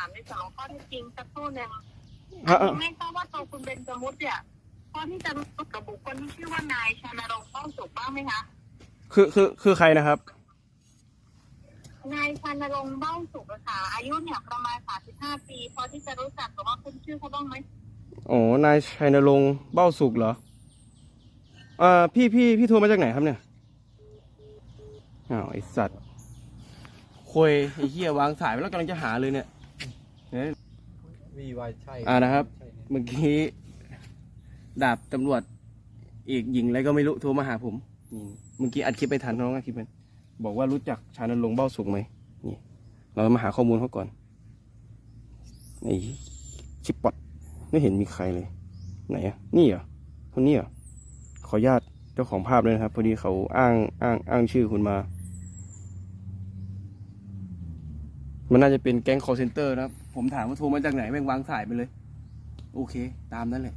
ามในส่วนของข้อเท็จจริงสักครู่หนึ่งฮะไม่ทราบว่าตัวคุณเบนจมุตเนี่ยพอที่จะรู้จักกับบุคคลที่ชื่อว่านายชานรงค์ป้องสุขบ้างไหมคะ คือคือคือใครนะครับ นายชานรงค์เบ้าสุขอะค่ะอายุเนี่ยประมาณ 35 ปี พอที่จะรู้จักหรือว่าคุณชื่อเขาบ้างไหมอ๋อนายชัยนรงค์เบ้าสุกเหรออ่าพี่พี่พี่โทรมาจากไหนครับเนี่ยอ้าวไอสัตว์คุยไอเหี้ยวางสายไปแล้วกำลังจะหาเลยเนี่ยเนี่ย วีวายใช่อ่านะครับ ใช่เนี่ยเมื่อกี้ดาบตำรวจอีกหญิงอะไรก็ไม่รู้โทรมาหาผมนี่เมื่อกี้อัดคลิปไปทันน้องอัดคลิปไปบอกว่ารู้จักชานนรงค์เบ้าสุกไหมนี่ เรามาหาข้อมูลเขาก่อนไอ้ชิปปอดไม่เห็นมีใครเลย ไหนอะนี่เหรอคนนี้เหรอขออนุญาตเจ้าของภาพเลยนะครับ พอดีเขาอ้างอ้างอ้างชื่อคุณมา มันน่าจะเป็นแก๊ง call center นะครับ ผมถามว่าโทรมาจากไหนแม่งวางสายไปเลย โอเค ตามนั้นแหละ